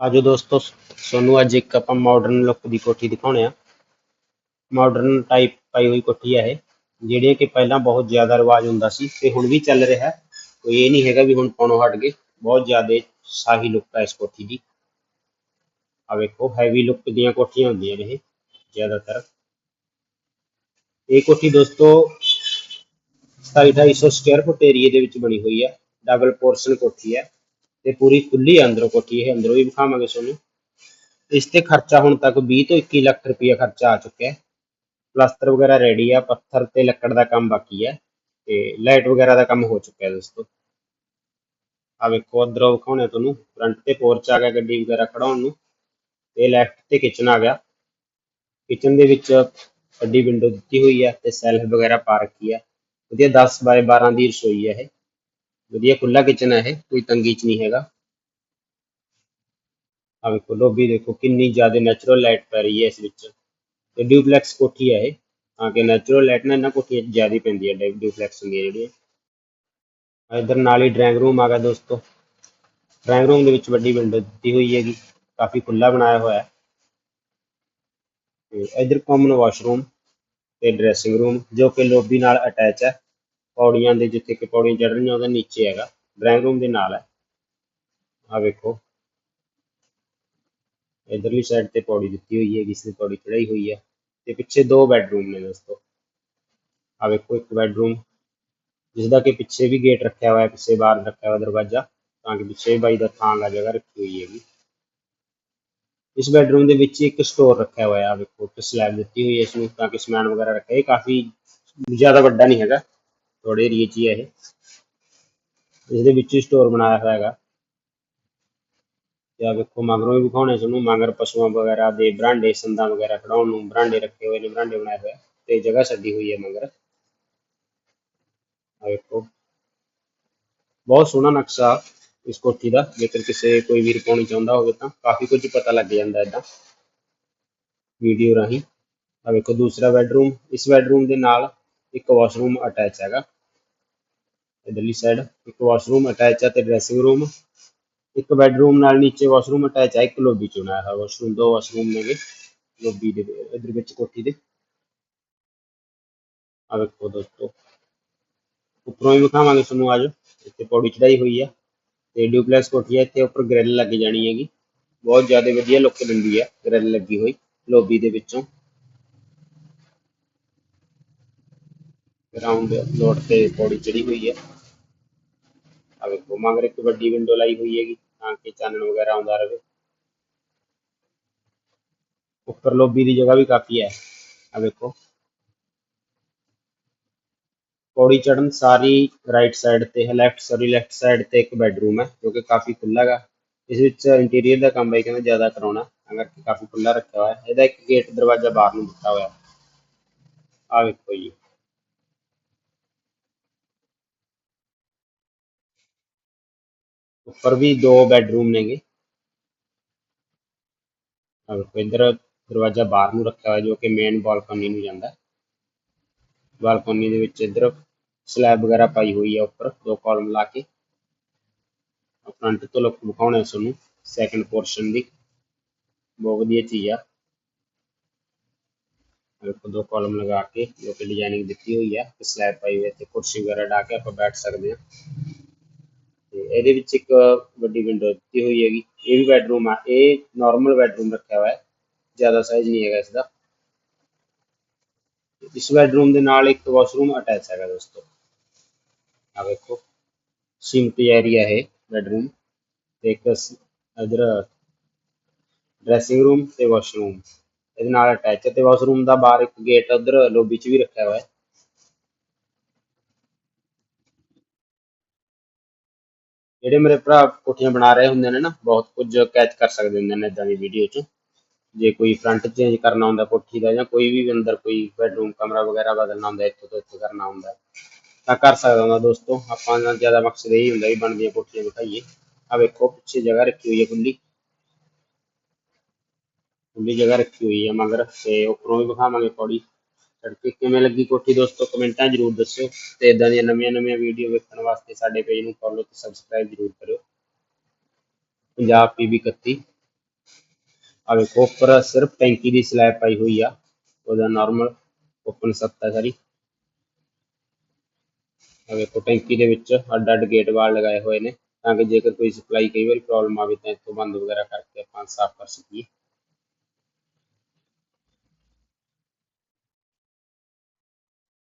ਆਜੋ ਦੋਸਤੋ ਤੁਹਾਨੂੰ ਅੱਜ ਇੱਕ ਆਪਾਂ ਮਾਡਰਨ ਲੁੱਕ ਦੀ ਕੋਠੀ ਦਿਖਾਉਣੇ ਆ। ਮਾਡਰਨ ਟਾਈਪ ਪਾਈ ਹੋਈ ਕੋਠੀ ਹੈ ਇਹ ਜਿਹੜੀ ਕਿ ਪਹਿਲਾਂ ਬਹੁਤ ਜ਼ਿਆਦਾ ਰਿਵਾਜ ਹੁੰਦਾ ਸੀ ਤੇ ਹੁਣ ਵੀ ਚੱਲ ਰਿਹਾ। ਕੋਈ ਇਹ ਨਹੀਂ ਹੈਗਾ ਵੀ ਹੁਣ ਪਾਉਣੋਂ ਹਟ ਗਏ। ਬਹੁਤ ਜ਼ਿਆਦਾ ਸ਼ਾਹੀ ਲੁੱਕ ਹੈ ਇਸ ਕੋਠੀ ਦੀ। ਆ ਵੇਖੋ ਹੈਵੀ ਲੁੱਕ ਦੀਆਂ ਕੋਠੀਆਂ ਹੁੰਦੀਆਂ ਨੇ ਇਹ, ਜ਼ਿਆਦਾਤਰ। ਇਹ ਕੋਠੀ ਦੋਸਤੋ 2750 ਸਕੁਅਰ ਫੁੱਟ ਏਰੀਏ ਦੇ ਵਿੱਚ ਬਣੀ ਹੋਈ ਹੈ ਡਬਲ ਪੋਰਸ਼ਨ ਕੋਠੀ ਹੈ ਤੇ ਪੂਰੀ ਖੁੱਲੀ ਹੈ ਅੰਦਰੋਂ ਕੋਠੀ, ਇਹ ਅੰਦਰੋਂ ਵੀ ਵਿਖਾਵਾਂਗੇ ਤੁਹਾਨੂੰ। ਇਸ ਤੇ ਖਰਚਾ ਹੁਣ ਤੱਕ 20 ਤੋਂ 21 ਲੱਖ ਰੁਪਇਆ ਖਰਚਾ ਆ ਚੁੱਕਿਆ ਹੈ। ਪਲਾਸਟਰ ਵਗੈਰਾ ਰੈਡੀ ਆ, ਪੱਥਰ ਤੇ ਲੱਕੜ ਦਾ ਕੰਮ ਬਾਕੀ ਹੈ ਤੇ ਲਾਈਟ ਵਗੈਰਾ ਦਾ ਕੰਮ ਹੋ ਚੁੱਕਿਆ ਦੋਸਤੋ। ਆ ਵੇਖੋ, ਅੰਦਰੋਂ ਵਿਖਾਉਣੇ ਤੁਹਾਨੂੰ। ਫਰੰਟ ਤੇ ਪੋਰਚ ਆ ਗਿਆ, ਗੱਡੀ ਵਗੈਰਾ ਖੜਾਉਣ ਨੂੰ। ਤੇ ਲੈਫਟ ਤੇ ਕਿਚਨ ਆ ਗਿਆ। ਕਿਚਨ ਦੇ ਵਿੱਚ ਵੱਡੀ ਵਿੰਡੋ ਦਿੱਤੀ ਹੋਈ ਹੈ ਤੇ ਸੈਲਫ ਵਗੈਰਾ ਪਾ ਰੱਖੀ ਹੈ ਵਧੀਆ 10 ਬਾਏ 12 ਦੀ ਰਸੋਈ ਹੈ ਇਹ। ਵਧੀਆ ਖੁੱਲਾ ਕਿਚਨ ਹੈ ਇਹ, ਕੋਈ ਤੰਗੀ ਚ ਨਹੀਂ ਹੈਗਾ। ਆ ਵੇਖੋ ਲੋਬੀ ਦੇਖੋ, ਕਿੰਨੀ ਜ਼ਿਆਦਾ ਨੈਚੁਰਲ ਲਾਈਟ ਪੈ ਰਹੀ ਹੈ ਇਸ ਵਿੱਚ। ਤੇ ਡਿਊਪਲੈਕਸ ਕੋਠੀ ਹੈ ਇਹ, ਤਾਂ ਕਿ ਨੈਚੁਰਲ ਲਾਈਟ ਨਾ ਇਹਨਾਂ ਕੋਠੀਆਂ ਜ਼ਿਆਦਾ ਪੈਂਦੀ ਹੈ ਡਿਊਪਲੈਕਸ ਹੁੰਦੀਆਂ ਜਿਹੜੀਆਂ। ਇਧਰ ਨਾਲ ਹੀ ਡਰਾਇੰਗ ਰੂਮ ਆ ਗਿਆ ਦੋਸਤੋ। ਡਰਾਇੰਗ ਰੂਮ ਦੇ ਵਿੱਚ ਵੱਡੀ ਵਿੰਡੋ ਦਿੱਤੀ ਹੋਈ ਹੈਗੀ, ਕਾਫੀ ਖੁੱਲਾ ਬਣਾਇਆ ਹੋਇਆ। ਹੈ ਤੇ ਇਧਰ ਕਾਮਨ ਵਾਸ਼ਰੂਮ ਤੇ ਡਰੈਸਿੰਗ ਰੂਮ ਜੋ ਕਿ ਲੋਬੀ ਨਾਲ ਅਟੈਚ ਹੈ। ਪੌੜੀਆਂ ਦੇ ਜਿੱਥੇ ਕਿ ਪੌੜੀਆਂ ਚੜ ਰਹੀਆਂ, ਉਹਦੇ ਨੀਚੇ ਹੈਗਾ। ਡਰਾਇੰਗ ਰੂਮ ਦੇ ਨਾਲ ਹੈ। ਆ ਵੇਖੋ। ਇਧਰਲੀ ਸਾਈਡ ਤੇ ਪੌੜੀ ਦਿੱਤੀ ਹੋਈ ਹੈ ਜਿਸ ਪੌੜੀ ਚੜਾਈ ਹੋਈ ਹੈ। ਤੇ ਪਿੱਛੇ ਦੋ ਬੈਡਰੂਮ ਨੇ ਦੋਸਤੋ। ਆ ਵੇਖੋ, ਇੱਕ ਬੈਡਰੂਮ ਜਿਸ ਦਾ ਕਿ ਪਿੱਛੇ ਵੀ ਗੇਟ ਰੱਖਿਆ ਹੋਇਆ ਹੈ ਪਿੱਛੇ ਬਾਹਰ ਰੱਖਿਆ ਹੋਇਆ ਦਰਵਾਜ਼ਾ, ਤਾਂ ਕਿ ਪਿੱਛੇ ਬਾਈ ਦਾ ਥਾਂ ਲਾ ਜਗ੍ਹਾ ਰੱਖੀ ਹੋਈ ਹੈਗੀ। ਇਸ ਬੈਡਰੂਮ ਦੇ ਵਿੱਚ ਇੱਕ ਸਟੋਰ ਰੱਖਿਆ ਹੋਇਆ ਆ ਵੇਖੋ, ਇੱਕ ਸਲੈਬ ਦਿੱਤੀ ਹੋਈ ਹੈ ਇਸ ਨੂੰ, ਤਾਂ ਕਿ ਸਮਾਨ ਵਗੈਰਾ ਰੱਖਿਆ ਇਹ ਕਾਫੀ ਜ਼ਿਆਦਾ ਵੱਡਾ ਨਹੀਂ ਹੈਗਾ। ਥੋੜੇ ਏਰੀਏ 'ਚ ਹੀ ਹੈ ਇਹ। ਇਸ ਦੇ ਵਿੱਚ ਹੀ ਸਟੋਰ ਬਣਾਇਆ ਹੋਇਆ ਹੈਗਾ। ਤੇ ਆ ਵੇਖੋ, ਮਗਰੋਂ ਵੀ ਵਿਖਾਉਣੇ ਤੁਹਾਨੂੰ। ਮਗਰ ਪਸ਼ੂਆਂ ਵਗੈਰਾ ਦੇ ਬਰਾਂਡੇ, ਸੰਦਾਂ ਵਗੈਰਾ ਖੜਾਉਣ ਨੂੰ ਬਰਾਂਡੇ ਰੱਖੇ ਹੋਏ ਨੇ, ਬਰਾਂਡੇ ਬਣਾਏ ਹੋਏ ਤੇ ਜਗ੍ਹਾ ਛੱਡੀ ਹੋਈ ਹੈ ਮੰਗਰ। ਆ ਵੇਖੋ। ਬਹੁਤ ਸੋਹਣਾ ਨਕਸ਼ਾ ਇਸ ਕੋਠੀ ਦਾ। ਜੇਕਰ ਕਿਸੇ, ਕੋਈ ਵੀਰ ਪਾਉਣੀ ਚਾਹੁੰਦਾ ਹੋਵੇ ਤਾਂ ਕਾਫੀ ਕੁਝ ਪਤਾ ਲੱਗ ਜਾਂਦਾ ਇਦਾਂ। ਵੀਡੀਓ ਰਾਹੀਂ। ਆ ਵੇਖੋ, ਦੂਸਰਾ ਬੈਡਰੂਮ। ਇਸ ਬੈਡਰੂਮ ਦੇ ਨਾਲ ਇੱਕ ਵਾਸ਼ਰੂਮ ਅਟੈਚ ਹੈਗਾ। ਇਧਰਲੀ ਸਾਈਡ ਇੱਕ ਵਾਸ਼ਰੂਮ ਅਟੈਚ ਹੈ ਤੇ ਡਰੈਸਿੰਗ ਰੂਮ ਇੱਕ ਬੈੱਡਰੂਮ ਨਾਲ ਨੀਚੇ ਵਾਸ਼ਰੂਮ ਅਟੈਚ ਹੈ ਇੱਕ ਲੋਬੀ ਚ ਬਣਾਇਆ ਹੋਇਆ ਵਾਸ਼ਰੂਮ ਦੋ ਵਾਸ਼ਰੂਮ ਨੇਗੇ ਲੋਬੀ ਦੇ ਇਧਰ ਵਿੱਚ ਕੋਠੀ ਦੇ। ਆ ਵੇਖੋ ਦੋਸਤੋ, ਉੱਪਰੋਂ ਵੀ ਵਿਖਾਵਾਂਗੇ ਤੁਹਾਨੂੰ ਅੱਜ, ਇੱਥੇ ਪੌੜੀ ਚੜਾਈ ਹੋਈ ਹੈ ਤੇ ਡਿਊਪਲੈਕਸ ਕੋਠੀ ਹੈ ਇੱਥੇ ਉੱਪਰ ਗ੍ਰਿਲ ਲੱਗ ਜਾਣੀ ਹੈਗੀ। ਬਹੁਤ ਜ਼ਿਆਦਾ ਵਧੀਆ ਲੁੱਕ ਦਿੰਦੀ ਹੈ ਗ੍ਰਿਲ ਲੱਗੀ ਹੋਈ ਲੋਬੀ ਦੇ ਵਿੱਚੋਂ। ਗਰਾਊਂਡ ਫਲੋਰ ਤੇ ਪੌੜੀ ਚੜੀ ਹੋਈ ਹੈ। ਆ ਵੇਖੋ, ਮਗਰ ਇੱਕ ਵੱਡੀ ਵਿੰਡੋ ਲਾਈ ਹੋਈ ਹੈਗੀ, ਤਾਂ ਕਿ ਚਾਨਣ ਵਗੈਰਾ ਆਉਂਦਾ ਰਹੇ। ਉੱਪਰ ਲੋਬੀ ਦੀ ਜਗ੍ਹਾ ਵੀ ਕਾਫੀ ਹੈ। ਆ ਵੇਖੋ। ਪੌੜੀ ਚੜਨ ਸਾਰੀ ਰਾਈਟ ਸਾਈਡ ਤੇ ਹੈ ਲੈਫਟ ਸੌਰੀ ਲੈਫਟ ਸਾਈਡ ਤੇ ਇੱਕ ਬੈਡਰੂਮ ਹੈ, ਜੋ ਕਿ ਕਾਫੀ ਖੁੱਲਾ ਹੈਗਾ। ਇਸ ਵਿੱਚ ਇੰਟੀਰੀਅਰ ਦਾ ਕੰਮ ਬਾਈ ਕਹਿੰਦਾ ਜ਼ਿਆਦਾ ਕਰਾਉਣਾ ਅਗਰ ਕਾਫੀ ਖੁੱਲਾ ਰੱਖਿਆ ਹੋਇਆ ਹੈ। ਇਹਦਾ ਇੱਕ ਗੇਟ ਦਰਵਾਜ਼ਾ ਬਾਹਰ ਨੂੰ ਦਿੱਤਾ ਹੋਇਆ ਆ ਵੇਖੋ ਜੀ। ਉੱਪਰ ਵੀ ਦੋ ਬੈੱਡਰੂਮ ਨੇਗੇ। ਆ ਵੇਖੋ, ਇੱਧਰ ਦਰਵਾਜ਼ਾ ਬਾਹਰ ਨੂੰ ਰੱਖਿਆ ਹੋਇਆ, ਜੋ ਕਿ ਮੇਨ ਬਾਲਕਨੀ ਨੂੰ ਜਾਂਦਾ। ਹੈ ਬਾਲਕਨੀ ਦੇ ਵਿੱਚ ਇੱਧਰ ਸਲੈਬ ਵਗੈਰਾ ਪਾਈ ਹੋਈ ਹੈ ਉੱਪਰ, ਦੋ ਕਾਲਮ ਲਾ ਕੇ। ਫਰੰਟ ਤੋਂ ਲੁੱਕ ਵਿਖਾਉਣੇ ਤੁਹਾਨੂੰ ਸੈਕੰਡ ਪੋਰਸ਼ਨ ਦੀ। ਬਹੁਤ ਵਧੀਆ ਚੀਜ਼ ਆ। ਵੇਖੋ, ਦੋ ਕਾਲਮ ਲਗਾ ਕੇ, ਜੋ ਕਿ ਡਿਜ਼ਾਈਨਿੰਗ ਦਿੱਤੀ ਹੋਈ ਹੈ ਤੇ ਸਲੈਬ ਪਾਈ ਹੋਈ ਹੈ ਤੇ ਕੁਰਸੀ ਵਗੈਰਾ ਢਾ ਕੇ ਆਪਾਂ ਬੈਠ ਸਕਦੇ ਹਾਂ। ਤੇ ਇਹਦੇ ਵਿੱਚ ਇੱਕ ਵੱਡੀ ਵਿੰਡੋ ਦਿੱਤੀ ਹੋਈ ਹੈਗੀ। ਇਹ ਵੀ ਬੈਡਰੂਮ ਆ। ਇਹ ਨਾਰਮਲ ਬੈਡਰੂਮ ਰੱਖਿਆ ਹੋਇਆ ਹੈ। ਜ਼ਿਆਦਾ ਸਾਈਜ਼ ਨਹੀਂ ਹੈਗਾ ਇਸ ਦਾ ਇਸ ਬੈਡਰੂਮ ਦੇ ਨਾਲ ਇੱਕ ਵਾਸ਼ਰੂਮ ਅਟੈਚ ਹੈਗਾ ਦੋਸਤੋ। ਆ ਵੇਖੋ। ਸਿੰਪਲ ਏਰੀਆ ਹੈ ਬੈਡਰੂਮ ਤੇ ਇੱਕ ਇਧਰ ਡਰੈਸਿੰਗ ਰੂਮ ਤੇ ਵਾਸ਼ਰੂਮ ਇਹਦੇ ਨਾਲ ਅਟੈਚ ਹੈ। ਤੇ ਵਾਸ਼ਰੂਮ ਦਾ ਬਾਹਰ ਇੱਕ ਗੇਟ ਉਧਰ ਲੋਬੀ 'ਚ ਵੀ ਰੱਖਿਆ ਹੋਇਆ ਹੈ। ਜਿਹੜੇ ਮੇਰੇ ਭਰਾ ਕੋਠੀਆਂ ਬਣਾ ਰਹੇ ਹੁੰਦੇ ਨੇ ਨਾ ਬਹੁਤ ਕੁਝ ਕੈਚ ਕਰ ਸਕਦੇ ਹੁੰਦੇ ਨੇ ਇਦਾਂ ਦੀ ਵੀਡੀਓ 'ਚ ਜੇ ਕੋਈ ਫਰੰਟ ਚੇਂਜ ਕਰਨਾ ਹੁੰਦਾ ਕੋਠੀ ਦਾ ਜਾਂ ਕੋਈ ਵੀ ਅੰਦਰ ਕੋਈ ਬੈਡਰੂਮ ਕਮਰਾ ਵਗੈਰਾ ਬਦਲਣਾ ਹੁੰਦਾ ਇੱਥੋਂ ਤੋਂ ਇੱਥੇ ਕਰਨਾ ਹੁੰਦਾ ਤਾਂ ਕਰ ਸਕਦਾ ਹੁੰਦਾ ਦੋਸਤੋ ਆਪਾਂ ਦਾ ਜ਼ਿਆਦਾ ਮਕਸਦ ਇਹ ਹੁੰਦਾ ਵੀ ਬਣਦੀਆਂ ਕੋਠੀਆਂ ਦਿਖਾਈਏ ਆ ਵੇਖੋ ਪਿੱਛੇ ਜਗ੍ਹਾ ਰੱਖੀ ਹੋਈ ਹੈ ਖੁੱਲੀ ਖੁੱਲੀ ਜਗ੍ਹਾ ਰੱਖੀ ਹੋਈ ਹੈ ਮਗਰ ਤੇ ਉੱਪਰੋਂ ਵੀ ਵਿਖਾਵਾਂਗੇ ਪੌੜੀ ਸੜਕੇ ਕਿਵੇਂ ਲੱਗੀ ਕੋਠੀ ਦੋਸਤੋ? ਕਮੈਂਟਾਂ ਜ਼ਰੂਰ ਦੱਸਿਓ ਤੇ ਇਦਾਂ ਦੀਆਂ ਨਵੀਆਂ ਨਵੀਆਂ ਵੀਡੀਓ ਵੇਖਣ ਵਾਸਤੇ ਸਾਡੇ ਪੇਜ ਨੂੰ ਫੋਲੋ ਤੇ ਸਬਸਕ੍ਰਾਈਬ ਜ਼ਰੂਰ ਕਰਿਓ। ਪੰਜਾਬ ਪੀਬੀ 31 ਆ ਵੇਖੋ, ਉੱਪਰ ਸਿਰਫ ਟੈਂਕੀ ਦੀ ਸਲੈਬ ਪਾਈ ਹੋਈ ਆ। ਉਹਦਾ ਨਾਰਮਲ ਓਪਨ ਸੱਤ ਸਾਰੀ। ਆ ਵੇਖੋ, ਟੈਂਕੀ ਦੇ ਵਿੱਚ ਅੱਡ ਅੱਡ ਗੇਟ ਵਾਲ ਲਗਾਏ ਹੋਏ ਨੇ ਤਾਂ ਕਿ ਜੇਕਰ ਕੋਈ ਸਪਲਾਈ ਕਈ ਵਾਰੀ ਪ੍ਰੋਬਲਮ ਆਵੇ ਤਾਂ ਇੱਥੋਂ ਬੰਦ ਵਗੈਰਾ ਕਰਕੇ ਆਪਾਂ ਸਾਫ਼ ਕਰ ਸਕੀਏ।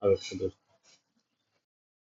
ਆ ਵੇਖੋ ਦੋਸਤੋ